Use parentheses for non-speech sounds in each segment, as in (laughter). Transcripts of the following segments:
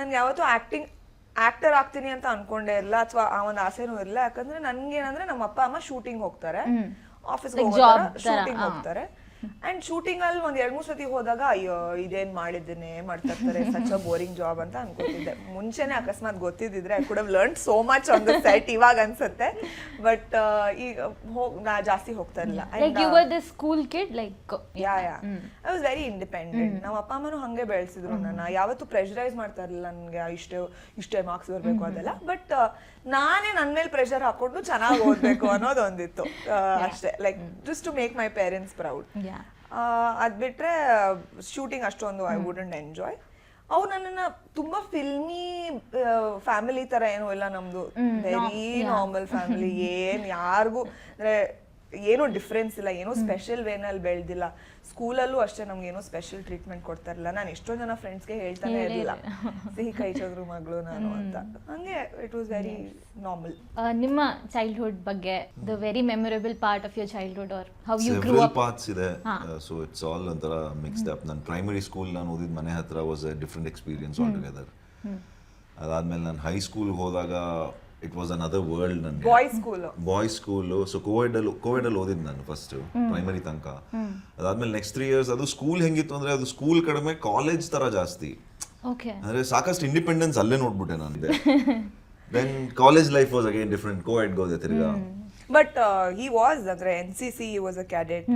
ನನ್ಗೆ ಯಾವತ್ತು acting actor ಆಗ್ತೀನಿ ಅಂತ ಅನ್ಕೊಂಡೇ ಇಲ್ಲ ಅಥವಾ ಆ ಒಂದು ಆಸೆನೂ ಇಲ್ಲ. ಯಾಕಂದ್ರೆ ನನ್ಗೆ ಏನಂದ್ರೆ ನಮ್ಮ ಅಪ್ಪ ಅಮ್ಮ ಶೂಟಿಂಗ್ ಹೋಗ್ತಾರೆ ಆಫೀಸ್ ಶೂಟಿಂಗ್ ಹೋಗ್ತಾರೆ. ಅಂಡ್ ಶೂಟಿಂಗ್ ಅಲ್ಲಿ ಒಂದ್ ಎರಡ್ ಮೂರ್ ಸತಿ ಹೋದಾಗ ಅಯ್ಯೋ ಇದೇನ್ ಮಾಡಿದ್ದೇನೆ ಮಾಡ್ತಾ ಇರ್ತಾರೆ ಸಚ್ ಬೋರಿಂಗ್ ಜಾಬ್ ಅಂತ ಅನ್ಕೋತಿದ್ದೆ. ಮುಂಚೆನೆ ಅಕಸ್ಮಾತ್ ಗೊತ್ತಿದ್ರೆ I could have learn so much on the set ಇವಾಗ ಅನ್ಸುತ್ತೆ. ಬಟ್ ಈಗ ಹೋಗ್ ನಾ ಜಾಸ್ತಿ ಹೋಗ್ತಾ ಇರಲಿಲ್ಲ. Like you were the school kid like yeah yeah I was very independent ನಮ್ಮ ಅಪ್ಪ ಅಮ್ಮನು ಹಂಗೆ ಬೆಳೆಸಿದ್ರು ನನ್ನ ಯಾವತ್ತೂ ಪ್ರೆಷರೈಸ್ ಮಾಡ್ತಾ ಇರಲಿಲ್ಲ ನನಗೆ ಇಷ್ಟೇ ಇಷ್ಟೇ ಮಾರ್ಕ್ಸ್ ಬರಬೇಕು ಅದೆಲ್ಲ. ಬಟ್ ನಾನೇ ನನ್ನ ಮೇಲೆ ಪ್ರೆಷರ್ ಹಾಕೊಂಡು ಚೆನ್ನಾಗಿ ಓದಬೇಕು ಅನ್ನೋದೊಂದಿತ್ತು. ಅಷ್ಟೇ. Like just to make my parents proud ಅದ್ ಬಿಟ್ಟರೆ ಶೂಟಿಂಗ್ ಅಷ್ಟೊಂದು ಐ ವುಡಂಟ್ ಎಂಜಾಯ್ ಅವ್ರು ನನ್ನನ್ನು ತುಂಬಾ ಫಿಲ್ಮಿ ಫ್ಯಾಮಿಲಿ ತರ ಏನೂ ಇಲ್ಲ ನಮ್ದು. ವೆರಿ ನಾರ್ಮಲ್ ಫ್ಯಾಮಿಲಿ ಏನ್ ಯಾರಿಗೂ ಅಂದ್ರೆ ಏನೂ ಡಿಫ್ರೆನ್ಸ್ ಇಲ್ಲ ಏನೋ ಸ್ಪೆಷಲ್ ವೇನಲ್ಲಿ ಬೆಳ್ದಿಲ್ಲ. ಸ್ಕೂಲಲ್ಲೂ ಅಷ್ಟೇ ನಮ್ಗೆ ಏನೋ ಸ್ಪೆಷಲ್ ಟ್ರೀಟ್ಮೆಂಟ್ ಕೊಡ್ತಾ ಇರಲಿಲ್ಲ ನಾನು ಎಷ್ಟೋ ಜನ ಫ್ರೆಂಡ್ಸ್ಗೆ ಹೇಳ್ತಾನೆ ಇರಲಿಲ್ಲ. ಸಿಹಿ ಕೈ ಚದ್ರು ಮಗಳು ನಾನು ಅಂತ. ಹಂಗೆ ಇಟ್ ವಾಸ್ ವೆರಿ ನಾರ್ಮಲ್ ನಿಮ್ಮ ಚೈಲ್ಡ್ಹುಡ್ ಬಗ್ಗೆ the very memorable part of your childhood or how you grew up parts ಇದೆ. ಸೊ ಇಟ್ಸ್ ಆಲ್ ಒಂಥರ ಮಿಕ್ಸ್ಡ್ ಅಪ್ ನನ್ನ ಪ್ರೈಮರಿ ಸ್ಕೂಲ್ ನಾನು ಓದಿದ ಮನೆ ಹತ್ರ was a different experience all together ಅದಾದ್ಮೇಲೆ ನಾನು ಹೈ ಸ್ಕೂಲ್ಗೆ ಹೋದಾಗ it was another world ನನಗೆ. Boys school boys school so Covid ಅಲ್ಲಿ ಕೋವಿಡ್ ಅಲ್ಲಿ ಓದಿದ್ದು ನಾನು ಫಸ್ಟ್ ಪ್ರೈಮರಿ ತನಕ. ಅದಾದ್ಮೇಲೆ ನೆಕ್ಸ್ಟ್ ತ್ರೀ ಇಯರ್ಸ್ ಅದು ಸ್ಕೂಲ್ ಹೆಂಗಿತ್ತು ಅಂದ್ರೆ ಅದು ಸ್ಕೂಲ್ ಕಡಿಮೆ ಕಾಲೇಜ್ ತರ ಜಾಸ್ತಿ. ಓಕೆ ಅಂದ್ರೆ ಸಾಕಷ್ಟು ಇಂಡಿಪೆಂಡೆನ್ಸ್ ಅಲ್ಲೇ ನೋಡ್ಬಿಟ್ಟೆ ನಾನು then college life was again different Covid ಗೋದೆ ತಿರ್ಗಾ. ಬಟ್ ಹಿ ವಾಸ್ ಅಂದ್ರೆ N C C was a cadet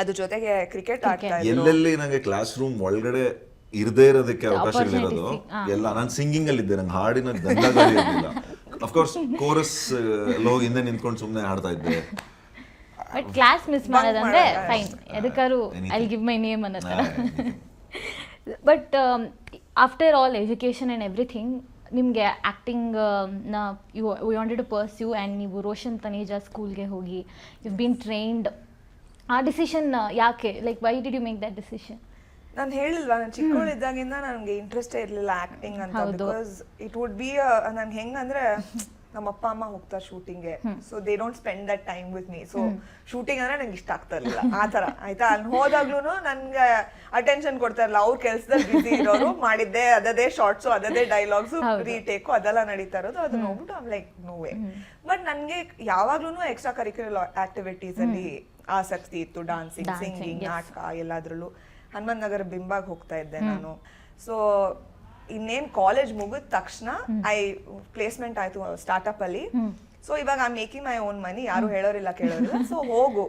ಅದ್ರ ಜೊತೆಗೆ ಕ್ರಿಕೆಟ್ ಆಡ್ತಾ ಇದ್ರು. ಎಲ್ಲೆಲ್ಲಿ ನನಗೆ ಕ್ಲಾಸ್ ರೂಮ್ ಒಳಗಡೆ ಇರದೇ ಇರೋದಕ್ಕೆ ಅವಕಾಶಗಳಿರೋದು. ಎಲ್ಲ ನಾನು ಸಿಂಗಿಂಗ್ ಅಲ್ಲಿ ಇದ್ದೆ ನಂಗೆ ಹಾಡಿನ ದಂಡಗಳು ಇರಲಿಲ್ಲ. ಅಫ್ಕೋರ್ಸ್ ಕೋರಸ್ ಲೋಗ್ ಹಿಂದೆ ನಿಂತ್ಕೊಂಡು ಸುಮ್ಮನೆ ಹಾಡ್ತಾ ಇದ್ದೆ. ಬಟ್ ಕ್ಲಾಸ್ ಮಿಸ್ ಮಾಡೋದಂದ್ರೆ ಫೈನ್ ಎದಕ್ಕಾರು ಐ ಗಿವ್ ಮೈ ನೇಮ್ ಅನ್ನೋ ಥರ but after all education and everything ನಿಮಗೆ ಆ್ಯಕ್ಟಿಂಗ್ನ you you wanted to pursue and ನೀವು ರೋಷನ್ ತನೇಜಾ ಸ್ಕೂಲ್ಗೆ ಹೋಗಿ ಯು ಬೀನ್ ಟ್ರೈನ್ಡ್ ಆ ಡಿಸಿಷನ್ ಯಾಕೆ? Like why did you make that decision ನಾನು ಹೇಳಿಲ್ವಾ ನಾನು ಚಿಕ್ಕವಳಿದ್ದಾಗಿಂದ ನನಗೆ ಇಂಟ್ರೆಸ್ಟೇ ಇರಲಿಲ್ಲ ಆಕ್ಟಿಂಗ್ ಅಂತ. ಬಿಕಾಸ್ ಇಟ್ ವುಡ್ ಬಿ ನನ್ಗೆ ಹೆಂಗಂದ್ರೆ ನಮ್ಮ ಅಪ್ಪ ಅಮ್ಮ ಹೋಗ್ತಾರೆ ಶೂಟಿಂಗ್ಗೆ so they don't spend that time with me so shooting ಅಂದ್ರೆ ನಂಗೆ ಇಷ್ಟ ಆಗ್ತಾ ಇರಲಿಲ್ಲ. ಆ ಥರ. ಆಯ್ತಾ? ಅಲ್ಲಿ ಹೋದಾಗ್ಲೂ ನನ್ಗೆ ಅಟೆನ್ಷನ್ ಕೊಡ್ತಾ ಇರಲಿಲ್ಲ. ಅವ್ರ ಕೆಲ್ಸದಲ್ಲಿ ಬಿಸಿ ಇರೋರು ಮಾಡಿದ್ದೆ ಅದದೇ ಶಾರ್ಟ್ಸು ಅದದೇ ಡೈಲಾಗ್ಸು ರೀ ರೀಟೇಕು ಅದೆಲ್ಲ ನಡೀತಾ ಇರೋದು. ಅದನ್ನ ನೋಡ್ಬಿಟ್ಟು ಐಮ್ ಲೈಕ್ ನೋವೆ ಬಟ್ ನನಗೆ ಯಾವಾಗ್ಲೂ ಎಕ್ಸ್ಟ್ರಾ ಕರಿಕ್ಯುಲರ್ ಆಕ್ಟಿವಿಟೀಸ್ ಅಲ್ಲಿ ಆಸಕ್ತಿ ಇತ್ತು. Dancing singing. ನಾಟಕ ಎಲ್ಲಾದ್ರಲ್ಲೂ. ಹನುಮಂತ್ ನಗರ ಬಿಂಬಾಗ್ ಹೋಗ್ತಾ ಇದ್ದೆ ನಾನು. ಸೊ ಇನ್ನೇನ್ ಕಾಲೇಜ್ ಮುಗಿದ ತಕ್ಷಣ ಐ ಪ್ಲೇಸ್ಮೆಂಟ್ ಆಯ್ತು ಸ್ಟಾರ್ಟ್ಅಪ್ ಅಲ್ಲಿ. ಸೊ ಇವಾಗ I making my own money ಯಾರು ಹೇಳೋರಿಲ್ಲ ಕೇಳೋರಿಲ್ಲ. ಸೊ ಹೋಗು.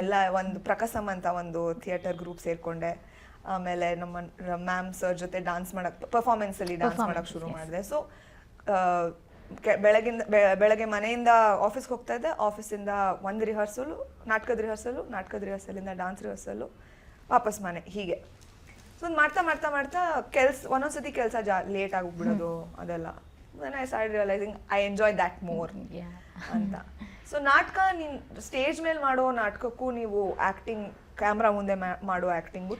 ಎಲ್ಲ ಒಂದು ಪ್ರಕಸಮ್ ಅಂತ ಒಂದು ಥಿಯೇಟರ್ ಗ್ರೂಪ್ ಸೇರ್ಕೊಂಡೆ. ಆಮೇಲೆ ನಮ್ಮ ಮ್ಯಾಮ್ ಸರ್ ಜೊತೆ ಡಾನ್ಸ್ ಮಾಡಕ್ ಪರ್ಫಾರ್ಮೆನ್ಸ್ ಅಲ್ಲಿ ಡಾನ್ಸ್ ಮಾಡಕ್ ಶುರು ಮಾಡಿದೆ. ಸೊ ಬೆಳಗಿಂದ ಬೆಳಗ್ಗೆ ಮನೆಯಿಂದ ಆಫೀಸ್ಗೆ ಹೋಗ್ತಾ ಇದ್ದೆ. ಆಫೀಸಿಂದ ಒಂದು ರಿಹರ್ಸಲು ನಾಟಕದ ರಿಹರ್ಸಲು ನಾಟಕದ ರಿಹರ್ಸಲಿಂದ ಡಾನ್ಸ್ ರಿಹರ್ಸಲು ವಾಪಸ್ ಮನೆ ಹೀಗೆ. ಸೊ ಮಾಡ್ತಾ ಮಾಡ್ತಾ ಮಾಡ್ತಾ ಕೆಲ್ಸ ಒಂದೊಂದ್ಸತಿ ಕೆಲಸ ಜಾ ಲೇಟ್ ಆಗಿಬಿಡೋದು ಅದೆಲ್ಲ. I start realising I enjoy that more ಅಂತ. (laughs) ಸೊ ನಾಟಕ ನೀನ್ ಸ್ಟೇಜ್ ಮೇಲೆ ಮಾಡೋ ನಾಟಕಕ್ಕೂ ನೀವು ಆಕ್ಟಿಂಗ್ ಕ್ಯಾಮ್ರಾ ಮುಂದೆ ಮಾಡೋ ಆ್ಯಕ್ಟಿಂಗು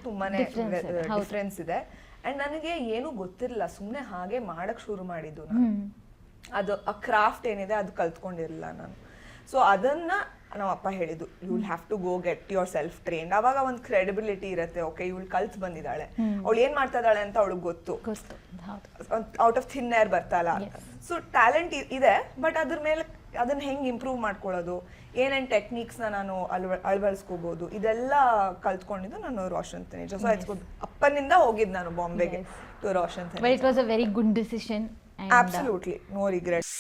ಇದೆ, ಡಿಫ್ರೆನ್ಸ್ ಇದೆ. ಆ್ಯಂಡ್ ನನಗೆ ಏನೂ ಗೊತ್ತಿರಲಿಲ್ಲ. ಸುಮ್ಮನೆ ಹಾಗೆ ಮಾಡಕ್ ಶುರು ಮಾಡಿದ್ದು ನಾನು. ಅದು ಆ ಕ್ರಾಫ್ಟ್ ಏನಿದೆ ಅದು ಕಲ್ತ್ಕೊಂಡಿರಲಿಲ್ಲ ನಾನು. ಸೊ ಅದನ್ನ ನಮ್ಮ ಅಪ್ಪ ಹೇಳಿದ್ದು you will have to go get yourself train ಅವಾಗ ಒಂದು ಕ್ರೆಡಿಬಿಲಿಟಿ ಇರುತ್ತೆ. ಓಕೆ ಇವಳು ಕಲ್ತ್ ಬಂದಿದ್ದಾಳೆ. ಅವಳು ಏನ್ ಮಾಡ್ತಾ ಇದ್ದಾಳೆ ಅಂತ ಅವಳಿಗೆ ಗೊತ್ತು. ಔಟ್ ಆಫ್ ಥಿನ್ ಏರ್ ಬರ್ತಾಳ? ಸೊ ಟ್ಯಾಲೆಂಟ್ ಇದೆ ಬಟ್ ಅದ್ರ ಮೇಲೆ ಅದನ್ನ ಹೆಂಗ್ ಇಂಪ್ರೂವ್ ಮಾಡ್ಕೊಳ್ಳೋದು? ಏನೇನ್ ಟೆಕ್ನಿಕ್ಸ್ನ ನಾನು ಅಳವ ಅಳವಡಿಸ್ಕೋಬಹುದು ಇದೆಲ್ಲ ಕಲ್ತ್ಕೊಂಡಿದ್ದು ನಾನು ರೋಷನ್ ತನೇಜ ಸೊ ಅಪ್ಪನಿಂದ ಹೋಗಿದ್ದು ನಾನು ಬಾಂಬೆಗೆ to Roshan Taneja it was a very good decision Absolutely, no regrets.